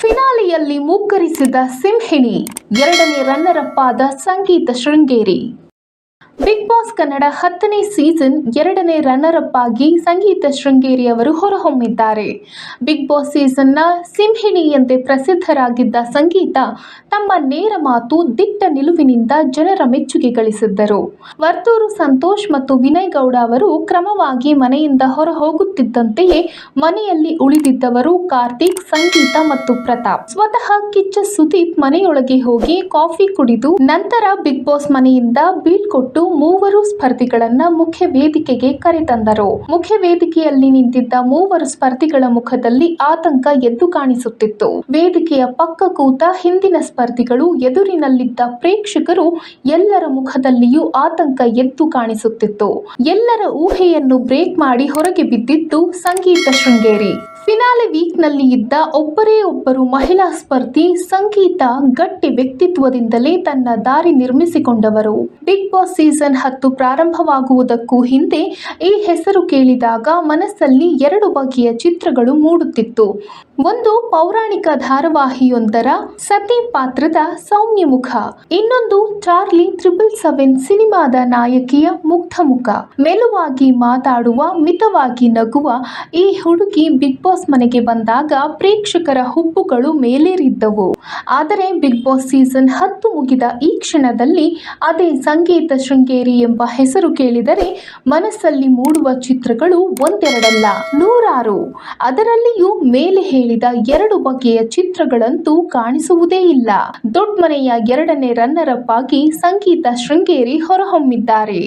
ಫಿನಾಲೆಯಲ್ಲಿ ಮುಗ್ಗರಿಸಿದ ಸಿಂಹಿಣಿ ಎರಡನೇ ರನ್ನರಪ್ಪಾದ ಸಂಗೀತ ಶೃಂಗೇರಿ. ಬಿಗ್ ಬಾಸ್ ಕನ್ನಡ ಹತ್ತನೇ ಸೀಸನ್ ಎರಡನೇ ರನ್ನರ್ ಅಪ್ ಆಗಿ ಸಂಗೀತ ಶೃಂಗೇರಿ ಅವರು ಹೊರಹೊಮ್ಮಿದ್ದಾರೆ. ಬಿಗ್ ಬಾಸ್ ಸೀಸನ್ನ ಸಿಂಹಿಣಿ ಎಂದೇ ಪ್ರಸಿದ್ಧರಾಗಿದ್ದ ಸಂಗೀತ ತಮ್ಮ ನೇರ ಮಾತು ದಿಟ್ಟ ನಿಲುವಿನಿಂದ ಜನರ ಮೆಚ್ಚುಗೆ ಗಳಿಸಿದ್ದರು. ವರ್ತೂರು ಸಂತೋಷ್ ಮತ್ತು ವಿನಯ್ ಗೌಡ ಅವರು ಕ್ರಮವಾಗಿ ಮನೆಯಿಂದ ಹೊರ ಹೋಗುತ್ತಿದ್ದಂತೆಯೇ ಮನೆಯಲ್ಲಿ ಉಳಿದಿದ್ದವರು ಕಾರ್ತಿಕ್, ಸಂಗೀತ ಮತ್ತು ಪ್ರತಾಪ್. ಸ್ವತಃ ಕಿಚ್ಚ ಸುದೀಪ್ ಮನೆಯೊಳಗೆ ಹೋಗಿ ಕಾಫಿ ಕುಡಿದು ನಂತರ ಬಿಗ್ ಬಾಸ್ ಮನೆಯಿಂದ ಬೀಳ್ಕೊಟ್ಟು ಮೂವರು ಸ್ಪರ್ಧಿಗಳನ್ನ ಮುಖ್ಯ ವೇದಿಕೆಗೆ ಕರೆತಂದರು. ಮುಖ್ಯ ವೇದಿಕೆಯಲ್ಲಿ ನಿಂತಿದ್ದ ಮೂವರು ಸ್ಪರ್ಧಿಗಳ ಮುಖದಲ್ಲಿ ಆತಂಕ ಎದ್ದು ಕಾಣಿಸುತ್ತಿತ್ತು. ವೇದಿಕೆಯ ಪಕ್ಕ ಕೂತ ಹಿಂದಿನ ಸ್ಪರ್ಧಿಗಳು ಎದುರಿನಲ್ಲಿದ್ದ ಪ್ರೇಕ್ಷಕರು ಎಲ್ಲರ ಮುಖದಲ್ಲಿಯೂ ಆತಂಕ ಎದ್ದು ಕಾಣಿಸುತ್ತಿತ್ತು. ಎಲ್ಲರ ಊಹೆಯನ್ನು ಬ್ರೇಕ್ ಮಾಡಿ ಹೊರಗೆ ಬಿದ್ದಿದ್ದು ಸಂಗೀತ ಶೃಂಗೇರಿ. ಫಿನಾಲೆ ವೀಕ್ನಲ್ಲಿ ಇದ್ದ ಒಬ್ಬರೇ ಒಬ್ಬರು ಮಹಿಳಾ ಸ್ಪರ್ಧಿ ಸಂಗೀತ ಗಟ್ಟಿ ವ್ಯಕ್ತಿತ್ವದಿಂದಲೇ ತನ್ನ ದಾರಿ ನಿರ್ಮಿಸಿಕೊಂಡವರು. ಬಿಗ್ ಬಾಸ್ ಸೀಸನ್ ಹತ್ತು ಪ್ರಾರಂಭವಾಗುವುದಕ್ಕೂ ಹಿಂದೆ ಈ ಹೆಸರು ಕೇಳಿದಾಗ ಮನಸ್ಸಲ್ಲಿ ಎರಡು ಬಗೆಯ ಚಿತ್ರಗಳು ಮೂಡುತ್ತಿತ್ತು. ಒಂದು ಪೌರಾಣಿಕ ಧಾರಾವಾಹಿಯೊಂದರ ಸತಿ ಪಾತ್ರದ ಸೌಮ್ಯ ಮುಖ. ಇನ್ನೊಂದು ಚಾರ್ಲಿ ತ್ರಿಬಲ್ ಸೆವೆನ್ ಸಿನಿಮಾದ ನಾಯಕಿಯ ಮುಗ್ಧ ಮುಖ. ಮೆಲುವಾಗಿ ಮಾತಾಡುವ ಮಿತವಾಗಿ ನಗುವ ಈ ಹುಡುಗಿ ಬಿಗ್ ಬಾಸ್ ಮನೆಗೆ ಬಂದಾಗ ಪ್ರೇಕ್ಷಕರ ಹುಬ್ಬುಗಳು ಮೇಲೇರಿದ್ದವು. ಆದರೆ ಬಿಗ್ ಬಾಸ್ ಸೀಸನ್ ಹತ್ತು ಮುಗಿದ ಈ ಕ್ಷಣದಲ್ಲಿ ಅದೇ ಸಂಗೀತ ಶೃಂಗೇರಿ ಎಂಬ ಹೆಸರು ಕೇಳಿದರೆ ಮನಸ್ಸಲ್ಲಿ ಮೂಡುವ ಚಿತ್ರಗಳು ಒಂದೆರಡಲ್ಲ, ನೂರಾರು. ಅದರಲ್ಲಿಯೂ ಮೇಲೆ ಹೇಳಿದ ಎರಡು ಬಗೆಯ ಚಿತ್ರಗಳಂತೂ ಕಾಣಿಸುವುದೇ ಇಲ್ಲ. ದೊಡ್ಡ ಮನೆಯ ಎರಡನೇ ರನ್ನರ್ ಅಪ್ ಆಗಿ ಸಂಗೀತ ಶೃಂಗೇರಿ ಹೊರಹೊಮ್ಮಿದ್ದಾರೆ.